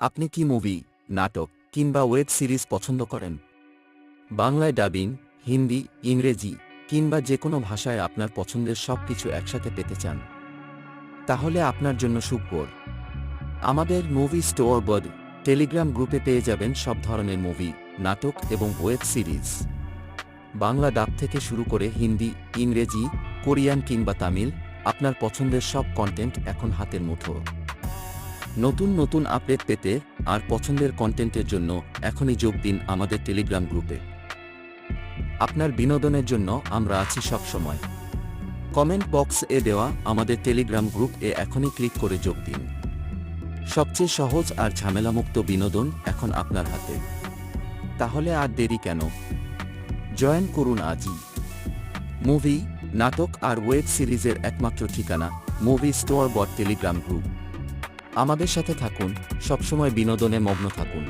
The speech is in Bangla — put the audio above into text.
আপনি কি মুভি, নাটক কিংবা ওয়েব সিরিজ পছন্দ করেন? বাংলায় ডাবিং, হিন্দি, ইংরেজি কিংবা যে কোনো ভাষায় আপনার পছন্দের সব কিছু একসাথে পেতে চান। তাহলে আপনার জন্য সুখবর। আমাদের মুভি স্টোর বড টেলিগ্রাম গ্রুপে পেয়ে যাবেন সব ধরনের মুভি, নাটক এবং ওয়েব সিরিজ। বাংলা ডাব থেকে শুরু করে হিন্দি, ইংরেজি, কোরিয়ান কিংবা তামিল, আপনার পছন্দের সব কন্টেন্ট এখন হাতের মুঠো। নতুন নতুন আপডেট পেতে আর পছন্দের কন্টেন্টের জন্য এখনই যোগ দিন আমাদের টেলিগ্রাম গ্রুপে আপনার বিনোদনের জন্য আমরা আছি সব সময় কমেন্ট বক্স এ দেওয়া আমাদের টেলিগ্রাম গ্রুপ এ এখনই ক্লিক করে যোগ দিন। সবচেয়ে সহজ আর ঝামেলামুক্ত বিনোদন এখন আপনার হাতে। তাহলে আর দেরি কেন? জয়েন করুন আজই মুভি নাটক আর ওয়েব সিরিজের একমাত্র ঠিকানা movie store bot telegram group আমাদের সাথে থাকুন সবসময় বিনোদনে মগ্ন থাকুন।